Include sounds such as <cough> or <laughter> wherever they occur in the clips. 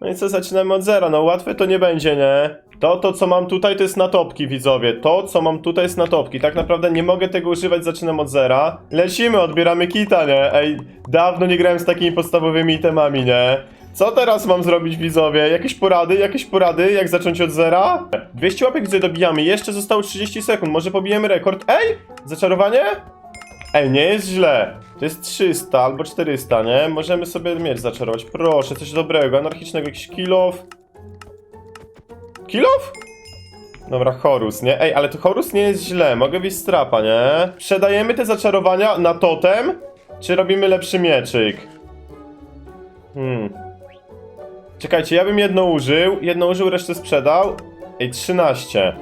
No i co, zaczynamy od zera, no łatwe to nie będzie, nie? To, to co mam tutaj to jest na topki, widzowie. To, co mam tutaj jest na topki. Tak naprawdę nie mogę tego używać, zaczynam od zera. Lecimy, odbieramy kita, nie? Ej, dawno nie grałem z takimi podstawowymi itemami, nie? Co teraz mam zrobić, widzowie? Jakieś porady? Jakieś porady? Jak zacząć od zera? 200 łapek widzę dobijamy, jeszcze zostało 30 sekund, może pobijemy rekord? Ej! Zaczarowanie? Ej, nie jest źle. To jest 300 albo 400, nie? Możemy sobie miecz zaczarować. Proszę, coś dobrego, anarchicznego, jakiś kilof. Kilof? Dobra, Horus, nie? Ej, ale to Horus nie jest źle, mogę wziąć strapa, nie? Sprzedajemy te zaczarowania na totem, czy robimy lepszy mieczyk? Hmm. Czekajcie, ja bym jedno użył, jedno użył, resztę sprzedał. Ej, 13.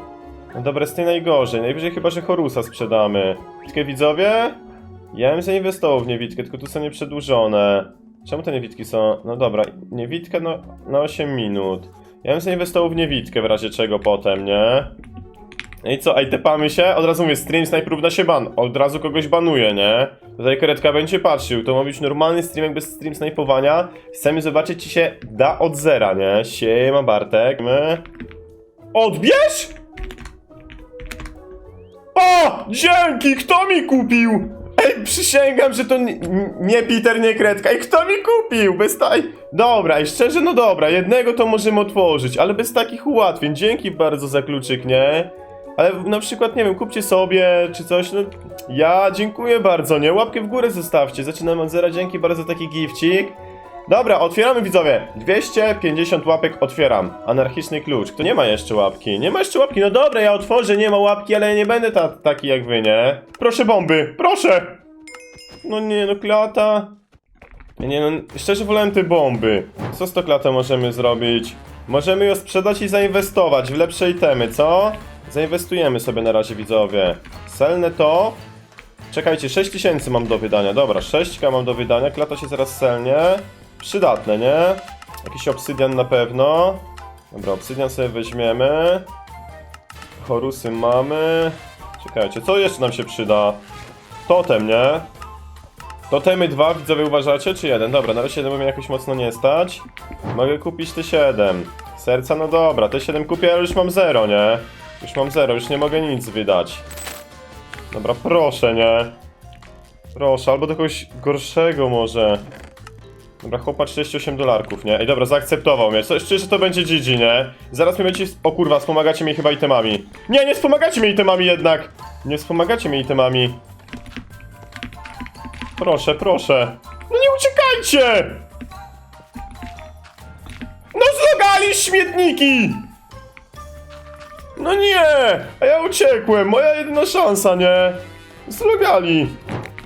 No dobra, jest nie najgorzej. Najwyżej chyba, że Horusa sprzedamy. Witkę widzowie? Ja bym zainwestował w niewidkę, tylko tu są nieprzedłużone. Czemu te niewidki są? No dobra, niewidkę no, na 8 minut. Ja bym zainwestował w niewidkę w razie czego potem, nie? I co, ej, tepamy się? Od razu mówię, stream snipe równa się ban. Od razu kogoś banuje, nie? Tutaj karetka będzie patrzył, to ma być normalny streamek bez stream snipowania. Chcemy zobaczyć, czy się da od zera, nie? Siema Bartek. My... Odbierz! O! Dzięki! Kto mi kupił? Ej, przysięgam, że to nie, Peter, nie Kredka. I kto mi kupił? Bez taj... Dobra, i szczerze, no dobra, jednego to możemy otworzyć, ale bez takich ułatwień. Dzięki bardzo za kluczyk, nie? Ale na przykład, nie wiem, kupcie sobie, czy coś, no... Ja dziękuję bardzo, nie? Łapkę w górę zostawcie. Zaczynamy od zera, dzięki bardzo za taki gifcik. Dobra, otwieramy widzowie. 250 łapek otwieram. Anarchiczny klucz. Kto nie ma jeszcze łapki? Nie ma jeszcze łapki. No dobra, ja otworzę, nie ma łapki, ale ja nie będę ta, taki jak wy, nie? Proszę bomby, proszę! No nie, no klata. Nie, no szczerze wolałem te bomby. Co z to klatą możemy zrobić? Możemy ją sprzedać i zainwestować w lepsze itemy, co? Zainwestujemy sobie na razie widzowie. Selne to. Czekajcie, 6000 mam do wydania. Dobra, 6k mam do wydania. Klata się zaraz selnie. Przydatne, nie? Jakiś obsydian na pewno. Dobra, obsydian sobie weźmiemy. Chorusy mamy. Czekajcie, co jeszcze nam się przyda? Totem, nie? Totemy dwa, widzowie uważacie, czy jeden? Dobra, na razie jeden bo mnie jakoś mocno nie stać. Mogę kupić te 7. Serca, no dobra, te 7 kupię, ale już mam 0, nie? Już mam 0, już nie mogę nic wydać. Dobra, proszę, nie? Proszę, albo do kogoś gorszego może. Dobra, chłopa 38 dolarków, nie? Ej, dobra, zaakceptował mnie. Co, szczerze, to będzie GG, nie? Zaraz mi będzie... O kurwa, wspomagacie mnie chyba itemami. Nie, nie wspomagacie mnie itemami jednak! Nie wspomagacie mnie itemami. Proszę, proszę. No nie uciekajcie! No zlogali śmietniki! No nie! A ja uciekłem, moja jedyna szansa, nie? Zlogali.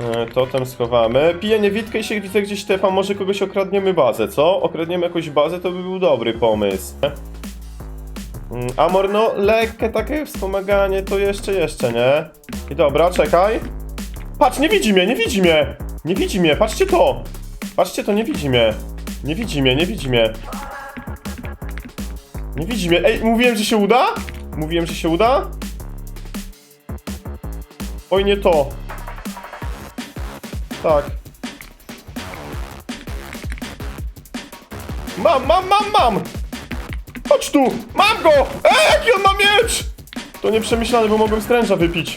E, totem schowamy. Pijanie witkę i się widzę gdzieś tepa, może kogoś okradniemy bazę, co? Okradniemy jakąś bazę, to by był dobry pomysł. Mm, Amor, no lekkie takie wspomaganie, to jeszcze, jeszcze, nie? I dobra, czekaj. Patrz, nie widzi mnie, nie widzi mnie! Nie widzi mnie, patrzcie to! Patrzcie to, nie widzi mnie. Nie widzi mnie, nie widzi mnie. Nie widzi mnie. Ej, mówiłem, że się uda? Mówiłem, że się uda? Oj, nie to. Tak. Mam, mam, mam, mam! Chodź tu! Mam go! Ej, jaki on ma miecz! To nieprzemyślane, bo mogłem stręża wypić.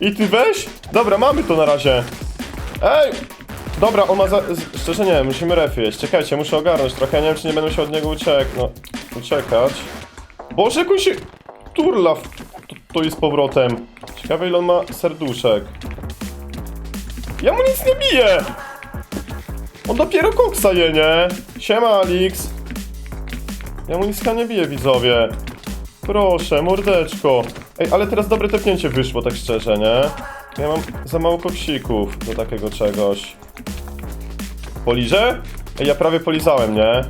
I ty weź? Dobra, mamy to na razie. Ej! Dobra, on ma za... Szczerze nie, musimy refy. Czekajcie, muszę ogarnąć trochę. Ja nie wiem, czy nie będę musiał od niego uciek... No, uciekać. Boże, jak on się... Turla w... to, to jest powrotem. Ciekawe, ile on ma serduszek. Ja mu nic nie biję! On dopiero koksa je, nie? Siema, Alix. Ja mu nic nie biję, widzowie. Proszę, mordeczko. Ej, ale teraz dobre tepnięcie wyszło, tak szczerze, nie? Ja mam za mało koksików do takiego czegoś. Poliżę? Ej, ja prawie polizałem, nie?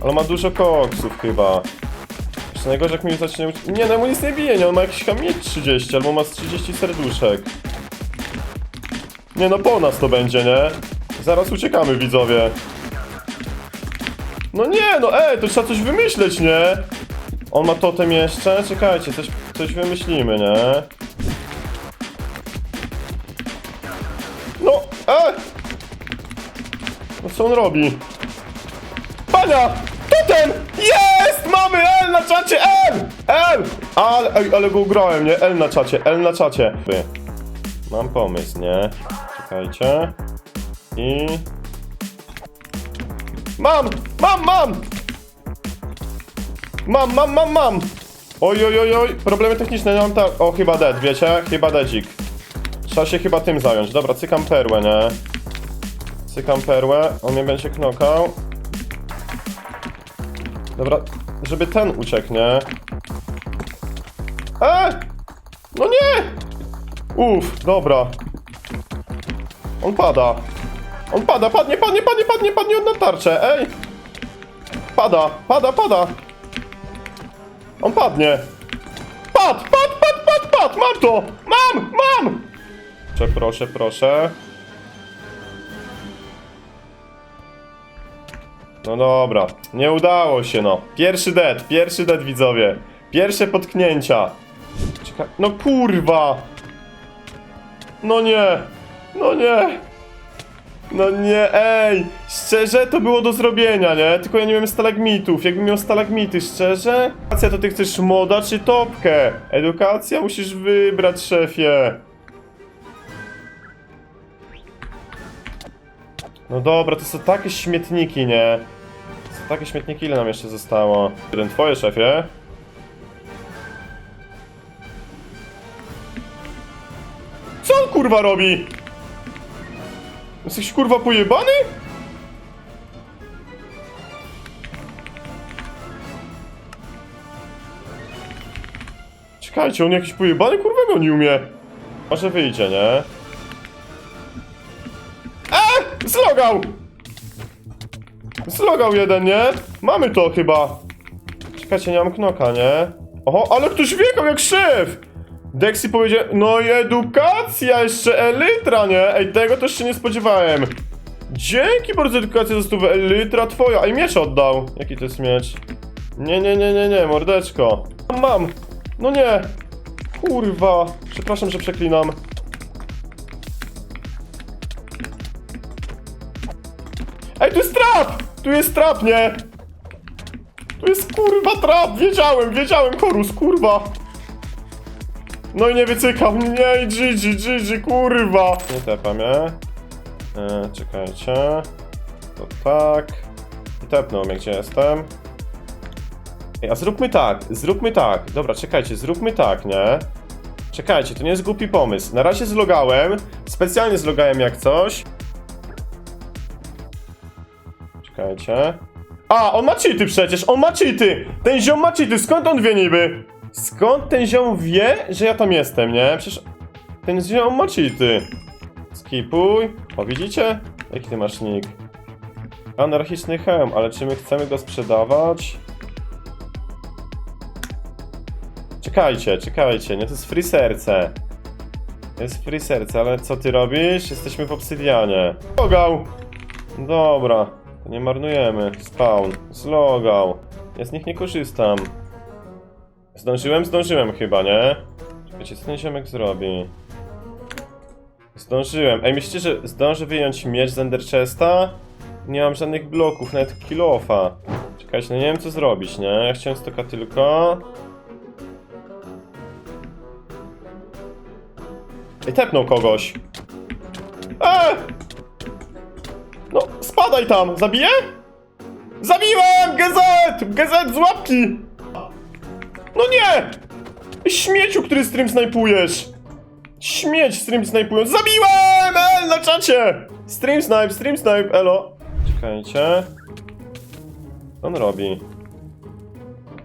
Ale ma dużo koksów chyba. Jeszcze najgorzej jak mi zacznie... Nie, no mu nic nie bije, nie? On ma jakiś chyba mieć 30, albo ma z 30 serduszek. Nie no, po nas to będzie, nie? Zaraz uciekamy, widzowie. No nie, no ej, to trzeba coś wymyśleć, nie? On ma totem jeszcze? Czekajcie, coś, coś wymyślimy, nie? No, e! No co on robi? Pania! Totem! na czacie! L! L! Ale, ale go ugrałem, nie? L na czacie, L na czacie. Mam pomysł, nie? Czekajcie. I... Mam! Mam, mam! Mam, mam, mam, mam! Oj, oj, oj, oj, problemy techniczne, mam tak... O, chyba dead, wiecie? Chyba deadzik. Trzeba się chyba tym zająć. Dobra, cykam perłę, nie? Cykam perłę, on mnie będzie knokał. Dobra, żeby ten uciekł, nie? E! No nie! Uff, dobra. On pada. On pada, padnie, padnie, padnie, padnie, padnie od na tarczę, ej! Pada, pada, pada! On padnie! Pad, pad, pad, pad, pad! Mam to! Mam, mam! Proszę, proszę, proszę. No dobra, nie udało się no. Pierwszy dead, pierwszy dead widzowie. Pierwsze potknięcia. Czekaj, no kurwa! No nie, no nie. No nie, ej! Szczerze to było do zrobienia, nie? Tylko ja nie miałem stalagmitów. Jakbym miał stalagmity, szczerze? Edukacja to ty chcesz moda czy topkę? Edukacja musisz wybrać, szefie. No dobra, to są takie śmietniki, nie? To są takie śmietniki, ile nam jeszcze zostało? Jeden twoje, szefie. Co on kurwa robi? Jesteś kurwa pojebany? Czekajcie, on jakiś pojebany kurwa nie umie. Może wyjdzie, nie? E! Zlogał! Zlogał jeden, nie? Mamy to chyba. Czekajcie, nie mam knoka, nie? Oho, ale ktoś wjechał jak szef! Dexy powiedział, no i edukacja, jeszcze elytra, nie? Ej, tego też się nie spodziewałem. Dzięki bardzo edukacja za stówę, elytra twoja. Ej, miecz oddał. Jaki to jest miecz? Nie, nie, nie, nie, nie, mordeczko. Mam, no nie. Kurwa, przepraszam, że przeklinam. Ej, tu jest trap! Tu jest trap, nie? Tu jest kurwa trap, wiedziałem, wiedziałem, chorus, kurwa. No i nie wycykał, nie, GG, GG, kurwa. Nie tepam, nie? E, czekajcie. To tak. I tepnął mnie, gdzie jestem. Ej, a zróbmy tak, zróbmy tak. Dobra, czekajcie, zróbmy tak, nie? Czekajcie, to nie jest głupi pomysł. Na razie zlogałem, specjalnie zlogałem jak coś. Czekajcie. A, on ma cheaty przecież, on ma cheaty! Ten ziom ma cheaty, skąd on wie niby? Skąd ten ziom wie, że ja tam jestem, nie? Przecież ten ziom ma cheaty. Skipuj. O, widzicie? Jaki ty masz nick? Anarchiczny hełm, ale czy my chcemy go sprzedawać? Czekajcie, czekajcie, nie, to jest free serce. To jest free serce, ale co ty robisz? Jesteśmy w obsydianie. Logał! Dobra, nie marnujemy. Spawn, zlogał. Ja z nich nie korzystam. Zdążyłem? Zdążyłem chyba, nie? Czekajcie, co ten ziomek zrobi? Zdążyłem. Ej, myślicie, że zdążę wyjąć miecz z Ender Chesta? Nie mam żadnych bloków, nawet kilofa. Czekajcie, no nie wiem co zrobić, nie? Ja chciałem stoka tylko... Ej, tepnął kogoś. Eee! No, spadaj tam! Zabiję? Zabiłem! GZ! GZ z łapki! No nie! Śmieciu, który stream snajpujesz! Śmieć stream snajpując. Zabiłem! El na czacie! Stream snipe, stream snipe, elo. Czekajcie. Co on robi?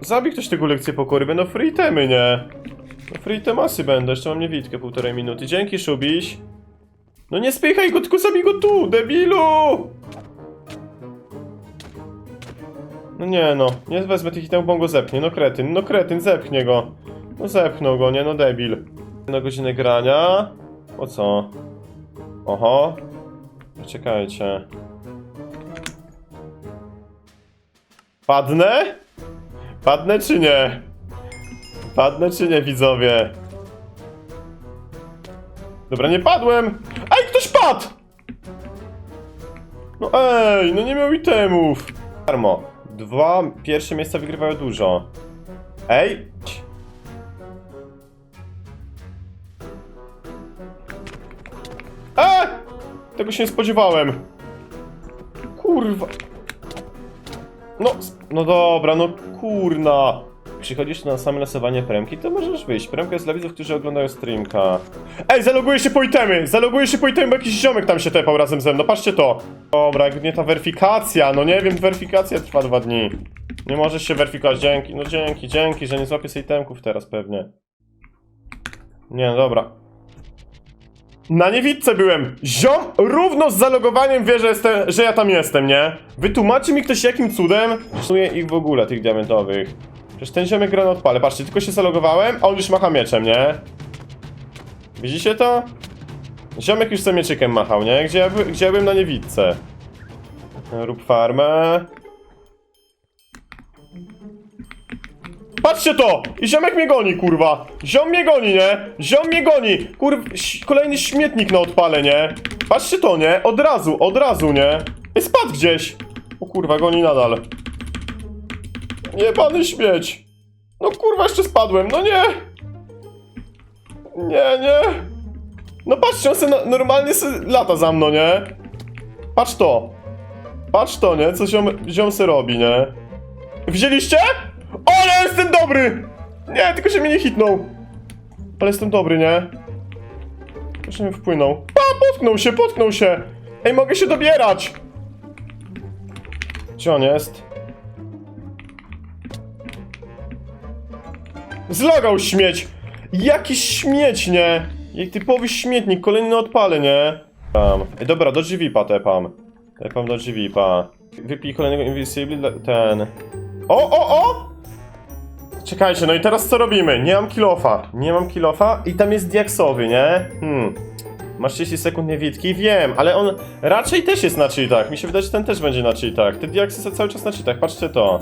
Zabij ktoś tego lekcję pokory, będą free temy, nie? No free temasy będą, jeszcze mam niewidkę półtorej minuty. Dzięki, Szubiś. No nie spychaj go, tylko zabij go tu, debilu! No nie no, nie wezmę tych itemów, bo on go zepchnie, no kretyn, no kretyn, zepchnie go. No zepchnął go, nie, no debil. Na godzinę grania. O co? Oho. Czekajcie. Padnę? Padnę czy nie? Padnę czy nie, widzowie? Dobra, nie padłem! Ej, ktoś padł! No ej, no nie miał itemów. Darmo. Dwa pierwsze miejsca wygrywają dużo. Ej! A! Tego się nie spodziewałem. Kurwa. No, no dobra, no kurna. Przychodzisz na same losowanie premki, to możesz wyjść. Premka jest dla widzów, którzy oglądają streamka. Ej, zaloguję się po itemy! Zaloguję się po itemy, bo jakiś ziomek tam się tepał razem ze mną. Patrzcie to. Dobra, jak nie ta weryfikacja, no nie wiem, weryfikacja trwa dwa dni. Nie możesz się weryfikować, dzięki, no dzięki, dzięki, że nie złapię sobie itemków teraz pewnie. Nie, no dobra. Na niewidce byłem. Ziom równo z zalogowaniem wie, że, jestem, że ja tam jestem, nie? Wytłumaczy mi ktoś jakim cudem szanuję ich w ogóle, tych diamentowych. Przecież ten ziomek gra na odpale. Patrzcie, tylko się zalogowałem, a on już macha mieczem, nie? Widzicie to? Ziomek już sobie mieczykiem machał, nie? Gdzie ja, by- gdzie ja byłem na niewidce. Rób farmę. Patrzcie to! I ziomek mnie goni, kurwa! Ziom mnie goni, nie? Ziom mnie goni! Kurw, kolejny śmietnik na odpale, nie? Patrzcie to, nie? Od razu, od razu, nie? Ej, spadł gdzieś! O kurwa, goni nadal. Jebany śmieć! No kurwa, jeszcze spadłem, no nie! Nie, nie! No patrzcie, on se no, normalnie se lata za mną, nie? Patrz to! Patrz to, nie? Co ziom, ziom se robi, nie? Widzieliście? Ale jestem dobry! Nie, tylko się mnie nie hitnął. Ale jestem dobry, nie? Jeszcze mi wpłynął. A, potknął się, potknął się! Ej, mogę się dobierać! Gdzie on jest? Zlogał śmieć! Jakiś śmieć, nie? Jak typowy śmietnik, kolejny odpale, nie? Tam. Dobra, do GVP tepam. Tepam do GVP. Wypij kolejnego Invisible, ten... O, o, o! Czekajcie, no i teraz co robimy? Nie mam kilofa. Nie mam kilofa i tam jest diaksowy, nie? Hmm. Masz 30 sekund niewidki? Wiem, ale on raczej też jest na cheatach. Mi się wydaje, że ten też będzie na cheatach. Te diaksy cały czas na cheatach, patrzcie to.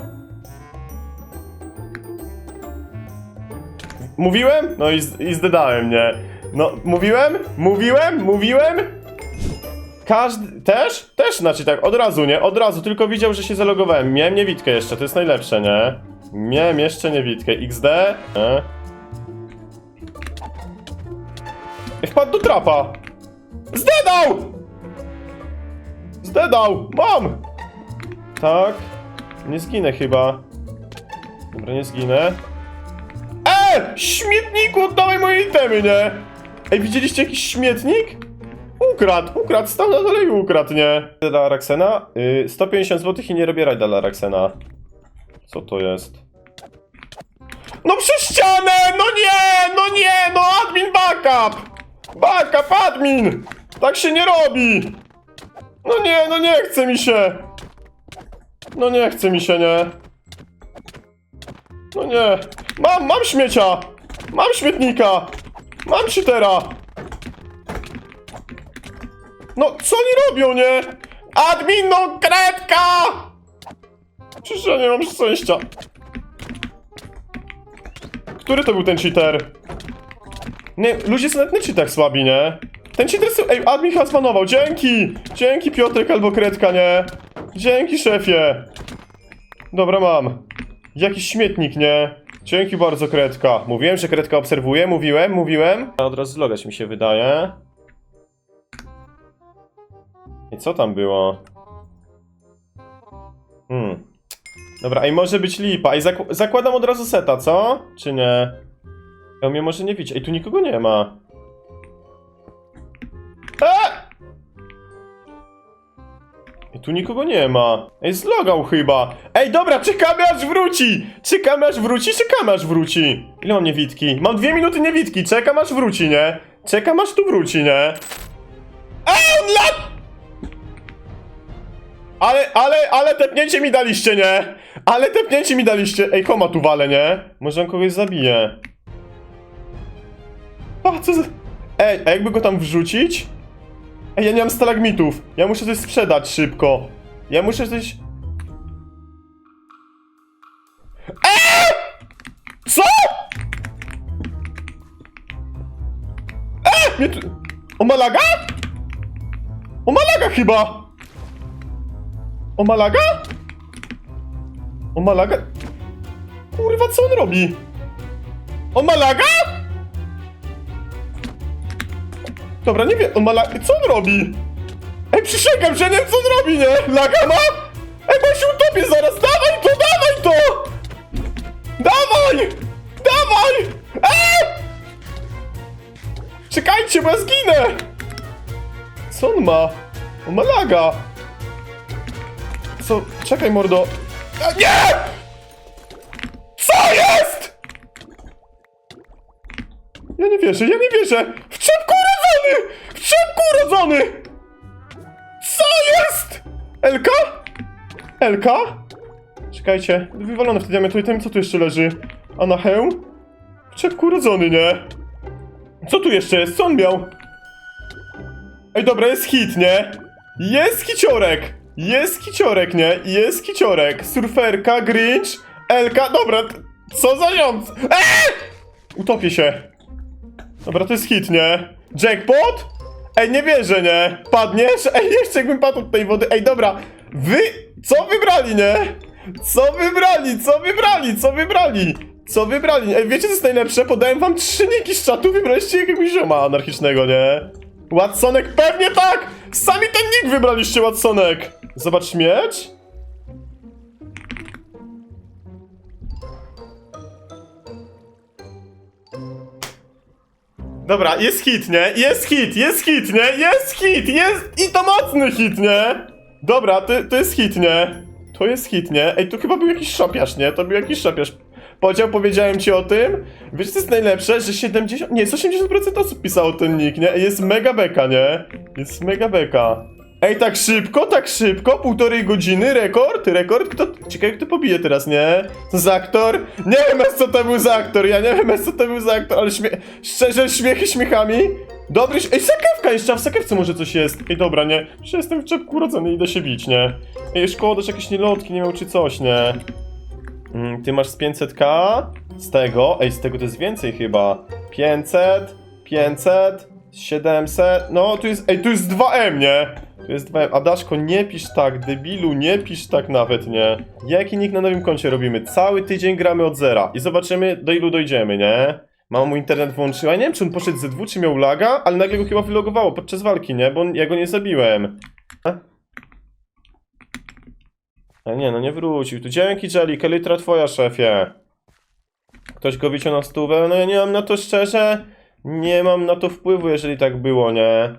Mówiłem? No i, i zdedałem, nie? No, mówiłem? Mówiłem? Mówiłem? Każdy... Też? Też znaczy tak, od razu, nie? Od razu, tylko widział, że się zalogowałem. Miałem niewidkę jeszcze, to jest najlepsze, nie? Miałem jeszcze niewidkę. XD? Nie? I wpadł do trapa! Zdedał! Zdedał! Mam! Tak. Nie zginę chyba. Dobra, nie zginę. Śmietniku, oddawaj moje itemy, nie? Ej, widzieliście jakiś śmietnik? Ukradł, ukradł, stał na dole i ukradł, nie? Dla Raxena? Yy, 150 zł i nie robię rajda dla. Co to jest? No przez ścianę! No nie! No nie! No admin backup! Backup, admin! Tak się nie robi! No nie, no nie chce mi się! No nie chce mi się, nie? No nie. Mam, mam śmiecia! Mam śmietnika! Mam cheatera! No, co oni robią, nie? Admin, no, kredka! Przecież ja nie mam szczęścia. Który to był ten cheater? Nie, ludzie są nawet na cheatach słabi, nie? Ten cheater... Ej, admin chyba dzięki! Dzięki, Piotrek albo kredka, nie? Dzięki, szefie! Dobra, mam. Jakiś śmietnik, nie? Dzięki bardzo, Kredka. Mówiłem, że Kredka obserwuje, mówiłem, mówiłem. Od razu zlogać mi się wydaje. I co tam było? Hmm. Dobra, i może być lipa. I zak zakładam od razu seta, co? Czy nie? Ja mnie może nie widzieć. Ej, tu nikogo nie ma. Tu nikogo nie ma. Ej, zlogał chyba. Ej, dobra, czekamy aż wróci! Czekamy aż wróci, czekamy aż wróci. Ile mam niewidki? Mam dwie minuty niewidki, czekam aż wróci, nie? Czekam aż tu wróci, nie? Ej, on. Ale, ale, ale tepnięcie mi daliście, nie? Ale tepnięcie mi daliście. Ej, koma tu wale, nie? Może on kogoś zabije. A, co za... Ej, a jakby go tam wrzucić? Ej, ja nie mam stalagmitów. Ja muszę coś sprzedać szybko. Ja muszę coś... Eee! Co? Eee! Mnie tu... O Malaga? O Malaga chyba! O Malaga? O Malaga? Kurwa, co on robi? On ma Dobra, nie wiem, on ma laga. Co on robi? Ej, przysięgam, że nie wiem, co on robi, nie? Laga ma? Ej, bo się utopię zaraz, dawaj to, dawaj to! Dawaj! Dawaj! Eee! Czekajcie, bo ja zginę! Co on ma? On ma laga! Co? Czekaj, mordo. A, nie! Co jest? Ja nie wierzę, ja nie wierzę! Urodzony! W czepku urodzony! Co jest? Elka? Elka? Czekajcie, wywalone w te diamenty, tam co tu jeszcze leży? Anahę? W czepku urodzony, nie? Co tu jeszcze jest? Co on miał? Ej, dobra, jest hit, nie? Jest hiciorek! Jest hiciorek, nie? Jest hiciorek. Surferka, Grinch, Elka, dobra, co za jąc? Eee! Utopię się. Dobra, to jest hit, nie? Jackpot? Ej, nie wierzę, nie? Padniesz? <laughs> Ej, jeszcze jakbym padł od tej wody. Ej, dobra, wy... Co wybrali, nie? Co wybrali? Co wybrali? Co wybrali? Co wybrali? Ej, wiecie co jest najlepsze? Podałem wam trzy niki z czatu, wybraliście jakiegoś zioma anarchicznego, nie? Watsonek, pewnie tak! Sami ten nick wybraliście, Watsonek! Zobacz miecz? Dobra, jest hit, nie? Jest hit, jest hit, nie? Jest hit, jest... I to mocny hit, nie? Dobra, to, to jest hit, nie? To jest hit, nie? Ej, tu chyba był jakiś szapiarz, nie? To był jakiś szapiarz. Podział, powiedziałem ci o tym. Wiesz, co jest najlepsze? Że 70... Nie, 80% osób pisało ten nick, nie? Jest mega beka, nie? Jest mega beka. Ej, tak szybko, tak szybko, półtorej godziny, rekord, rekord, kto, ciekawe kto pobije teraz, nie? To za aktor? Nie wiem, co to był za aktor, ja nie wiem, co to był za aktor, ale śmie szczerze, śmiechy śmiechami. Dobry, ej, sakiewka jeszcze, w sakiewce może coś jest. Ej, dobra, nie, już jestem w czepku urodzony, idę się bić, nie? Ej, szkoda, że jakieś nielotki nie miał czy coś, nie? Mm, ty masz z 500k, z tego, ej, z tego to jest więcej chyba. 500, 500, 700, no tu jest, ej, tu jest 2M, nie? Tu jest 2M, a Daszko, nie pisz tak, debilu, nie pisz tak nawet, nie? Jaki nick na nowym koncie robimy? Cały tydzień gramy od zera i zobaczymy, do ilu dojdziemy, nie? Mama mu internet włączyła, nie wiem, czy on poszedł ze dwu, czy miał laga, ale nagle go chyba wylogowało podczas walki, nie? Bo ja go nie zabiłem. A nie, no nie wrócił. Tu dzięki, Jelly, litra twoja, szefie. Ktoś go wyciął na stówę? No ja nie mam na to szczerze. Nie mam na to wpływu, jeżeli tak było, nie?